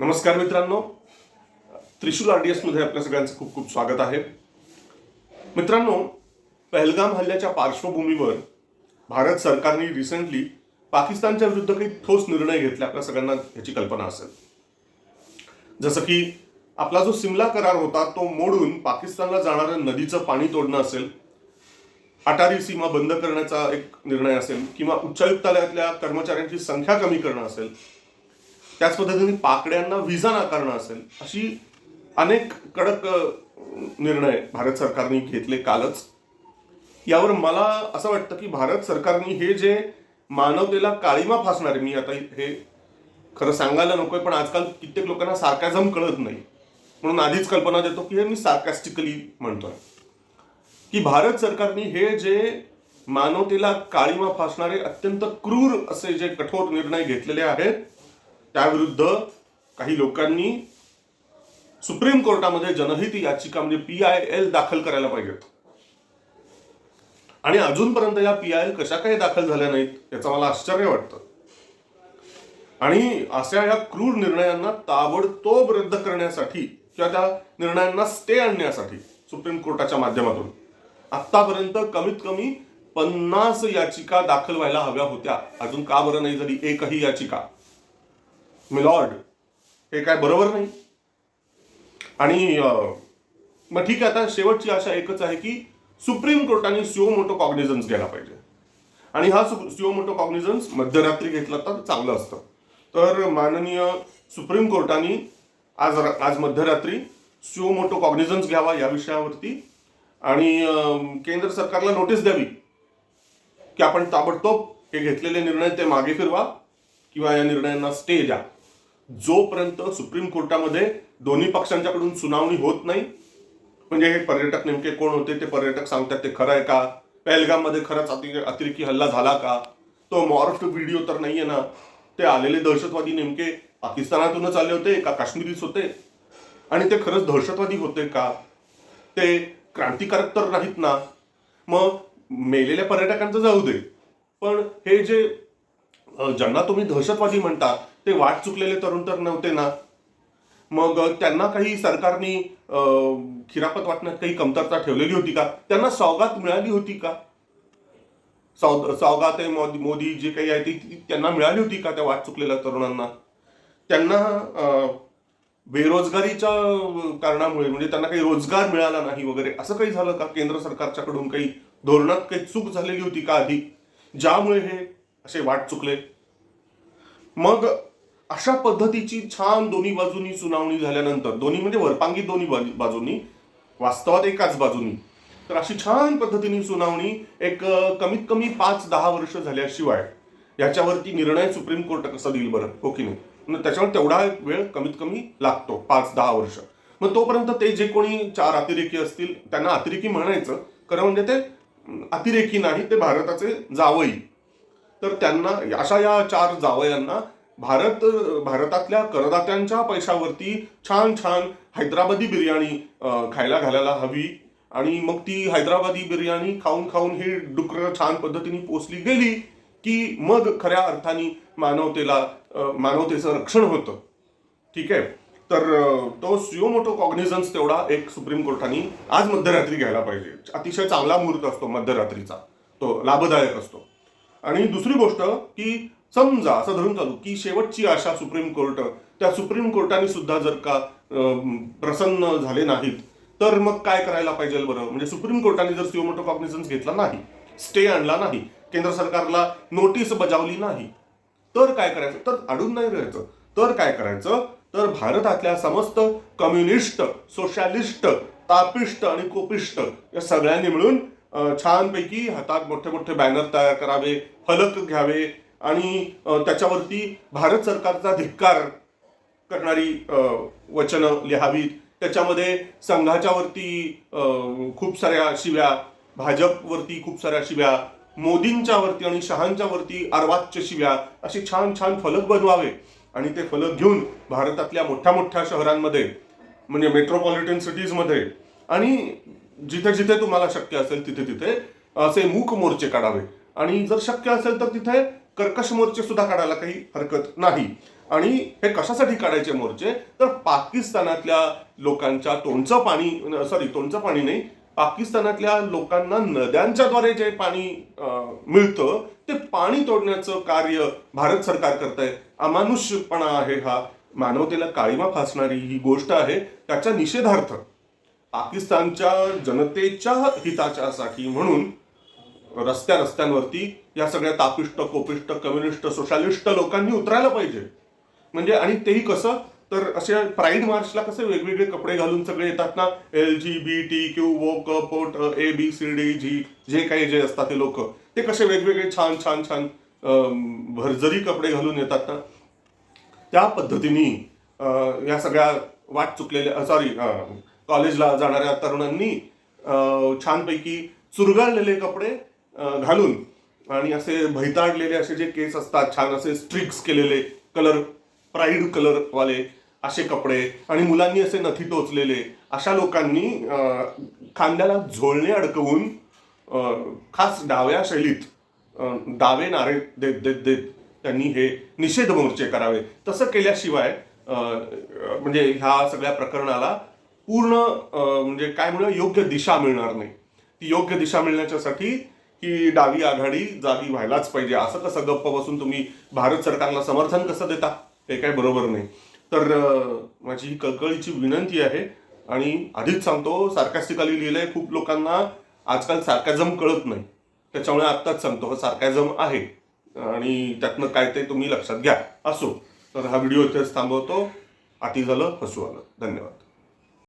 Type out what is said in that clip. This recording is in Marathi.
नमस्कार मित्रांनो. त्रिशूल आर डी एसमध्ये आपल्या सगळ्यांचं खूप खूप स्वागत आहे. मित्रांनो पहलगाम हल्ल्याच्या पार्श्वभूमीवर भारत सरकारने रिसेंटली पाकिस्तानच्या विरुद्ध काही ठोस निर्णय घेतले आपल्या सगळ्यांना ह्याची कल्पना असेल. जसं की आपला जो सिमला करार होता तो मोडून पाकिस्तानला जाणारं नदीचं पाणी तोडणं असेल अटारी सीमा बंद करण्याचा एक निर्णय असेल किंवा उच्चायुक्तालयातल्या कर्मचाऱ्यांची संख्या कमी करणं असेल त्याच पद्धतीने पाकड्यांना विजा नाकारणं असेल अशी अनेक कडक निर्णय भारत सरकारने घेतले कालच. यावर मला असं वाटतं की भारत सरकारने हे जे मानवतेला काळीमा फासणारे मी आता हे खरं सांगायला नकोय पण आजकाल कित्येक लोकांना सार्कॅझम कळत नाही. म्हणून आधीच कल्पना देतो की हे मी सार्कॅस्टिकली म्हणतोय. की भारत सरकारने हे जे मानवतेला काळीमा फासणारे अत्यंत क्रूर असे जे कठोर निर्णय घेतलेले आहेत त्याविरुद्ध काही लोकांनी सुप्रीम कोर्टामध्ये जनहित याचिका म्हणजे पी आय एल दाखल करायला पाहिजेत आणि अजूनपर्यंत या पी आय एल कशा काही दाखल झाल्या नाहीत याचं मला आश्चर्य वाटतं. आणि अशा या क्रूर निर्णयांना ताबडतोब रद्द करण्यासाठी किंवा त्या निर्णयांना स्टे आणण्यासाठी सुप्रीम कोर्टाच्या माध्यमातून आतापर्यंत कमीत कमी पन्नास याचिका दाखल व्हायला हव्या होत्या. अजून का बरं नाही जरी एकही याचिका? मिलॉर्ड हे काय बरोबर नाही. आणि मग ठीक आहे आता शेवटची आशा एकच आहे की सुप्रीम कोर्टाने सिओ मोटो कॉग्निझन्स घ्यायला पाहिजे. आणि हा सिओ मोटो कॉग्निझन्स मध्यरात्री घेतला तर चांगलं असतं. तर माननीय सुप्रीम कोर्टाने आज आज मध्यरात्री सिओ मोटो कॉग्निझन्स घ्यावा या विषयावरती. आणि केंद्र सरकारला नोटीस द्यावी की आपण ताबडतोब हे घेतलेले निर्णय ते मागे फिरवा किंवा या निर्णयांना स्टे द्या. जोपर्यंत सुप्रीम कोर्टामध्ये दोन्ही पक्षांच्याकडून सुनावणी होत नाही म्हणजे हे पर्यटक नेमके कोण होते ते पर्यटक सांगतात ते खरं आहे का? पहलगाममध्ये खरंच अति अतिरेकी हल्ला झाला का? तो मॉर्फ्ड व्हिडिओ तर नाही आहे ना. ते आलेले दहशतवादी नेमके पाकिस्तानातूनच आले होते का काश्मीरीच होते? आणि ते खरंच दहशतवादी होते का? ते क्रांतिकारक तर नाहीत ना. मग मेलेल्या पर्यटकांचं जाऊ दे. पण हे जे ज्यांना तुम्ही दहशतवादी म्हणता ते वाट चुकलेले तरुण तर नव्हते ना. मग त्यांना काही सरकारने खिरापत वाटण्यात काही कमतरता ठेवलेली होती का? त्यांना सौगात मिळाली होती का? सौ सौगात आहे मोदी जे काही आहे ती त्यांना मिळाली होती का त्या वाट चुकलेल्या तरुणांना? त्यांना बेरोजगारीच्या कारणामुळे म्हणजे त्यांना काही रोजगार मिळाला नाही वगैरे असं काही झालं का? केंद्र सरकारच्याकडून काही धोरणात काही चूक झालेली होती का आधी? ज्यामुळे हे असे वाट चुकले. मग अशा पद्धतीची छान दोन्ही बाजूनी सुनावणी झाल्यानंतर दोन्ही म्हणजे वरपांगी दोन्ही बाजूंनी बाजूनी वास्तवात एकाच बाजूनी तर अशी छान पद्धतीने सुनावणी एक कमीत कमी पाच दहा वर्ष झाल्याशिवाय याच्यावरती निर्णय सुप्रीम कोर्ट कसा देईल बरं? हो की नाही? त्याच्यावर तेवढा वेळ कमीत कमी लागतो पाच दहा वर्ष. मग तोपर्यंत ते जे कोणी चार अतिरेकी असतील त्यांना अतिरेकी म्हणायचं खरं म्हणजे ते अतिरेकी नाही ते भारताचे जावई. तर त्यांना अशा या चार जावयांना भारत भारतातल्या करदात्यांच्या पैशावरती छान छान हैदराबादी बिर्याणी खायला घालायला हवी. आणि मग ती हैदराबादी बिर्याणी खाऊन खाऊन ही डुकरं छान पद्धतीने पोचली गेली की मग खऱ्या अर्थाने मानवतेला मानवतेचं रक्षण होतं. ठीक आहे? तर तो सिओमोटो कॉग्निझन्स तेवढा एक सुप्रीम कोर्टाने आज मध्यरात्री घ्यायला पाहिजे. अतिशय चांगला मुहूर्त असतो मध्यरात्रीचा. तो लाभदायक असतो. आणि दुसरी गोष्ट की समजा असं धरून चालू की शेवटची आशा सुप्रीम कोर्ट त्या सुप्रीम कोर्टाने सुद्धा जर का प्रसन्न झाले नाहीत तर मग काय करायला पाहिजे बरं? म्हणजे सुप्रीम कोर्टाने जर सिओमोटो कॉग्निझन्स घेतला नाही स्टे आणला नाही केंद्र सरकारला नोटीस बजावली नाही तर काय करायचं? तर अडून नाही राहायचं. तर काय करायचं? तर भारतातल्या समस्त कम्युनिस्ट सोशालिस्ट तापिष्ट आणि कोपिष्ट या सगळ्यांनी मिळून छानपैकी हातात मोठे मोठे बॅनर तयार करावे फलक घ्यावे आणि त्याच्यावरती भारत सरकारचा धिक्कार करणारी वचनं लिहावीत. त्याच्यामध्ये संघाच्यावरती खूप साऱ्या शिव्या भाजपवरती खूप साऱ्या शिव्या मोदींच्यावरती आणि शहांच्यावरती अर्वाच्य शिव्या असे छान छान फलक बनवावे. आणि ते फलक घेऊन भारतातल्या मोठ्या मोठ्या शहरांमध्ये म्हणजे मेट्रोपॉलिटन सिटीजमध्ये आणि जिथे जिथे तुम्हाला शक्य असेल तिथे तिथे असे मूक मोर्चे काढावे. आणि जर शक्य असेल तर तिथे कर्कश मोर्चे सुद्धा काढायला काही हरकत नाही. आणि हे कशासाठी काढायचे मोर्चे? तर पाकिस्तानातल्या लोकांच्या तोंडचं पाणी सॉरी तोंडचं पाणी नाही पाकिस्तानातल्या लोकांना नद्यांच्याद्वारे जे पाणी मिळतं ते पाणी तोडण्याचं कार्य भारत सरकार करत आहे अमानुष्यपणा आहे हा. मानवतेला काळीमा फासणारी ही गोष्ट आहे. त्याच्या निषेधार्थ पाकिस्तानच्या जनतेच्या हिताच्यासाठी म्हणून रस्त्या रस्त्यांवरती या सगळ्या तापिष्ट कोपिष्ट कम्युनिस्ट सोशालिस्ट लोकांनी उतरायला पाहिजे. म्हणजे आणि तेही कसं? तर असे प्राईड मार्चला कसे वेगवेगळे कपडे घालून सगळे येतात ना? L G B T Q वो क पोट A B C D G जे काही जे असतात ते लोक ते कसे वेगवेगळे छान छान छान अं, भरजरी कपडे घालून येतात ना? त्या पद्धतीने या सगळ्या वाट चुकलेल्या सॉरी कॉलेजला जाणाऱ्या तरुणांनी छानपैकी चुरगाळलेले कपडे घालून आणि असे भैताडलेले असे जे केस असतात छान असे स्ट्रिक्स केलेले कलर प्राईड कलर वाले असे कपडे आणि मुलांनी असे नथी टोचलेले अशा लोकांनी खांद्याला झोळणे अडकवून खास डाव्या शैलीत डावे नारे देत देत देत त्यांनी हे निषेध मोर्चे करावे. तसं केल्याशिवाय म्हणजे ह्या सगळ्या प्रकरणाला पूर्ण म्हणजे काय म्हणूया योग्य दिशा मिळणार नाही. ती योग्य दिशा मिळण्याच्यासाठी की डावी आघाडी जागी व्हायलाच पाहिजे. असं कसं गप्प बसून तुम्ही भारत सरकारला समर्थन कसं देता? हे काय बरोबर नाही. तर माझी ही कळकळीची विनंती आहे आणि आधीच सांगतो सार्कास्टिकली लिहिलंय खूप लोकांना आजकाल सार्कॅझम कळत नाही. त्याच्यामुळे आत्ताच सांगतो हो, हा सार्कॅझम आहे. आणि त्यातनं काय ते तुम्ही लक्षात घ्या. असो. तर हा व्हिडिओ इथेच थांबवतो. आती झालं हसू आलं. धन्यवाद.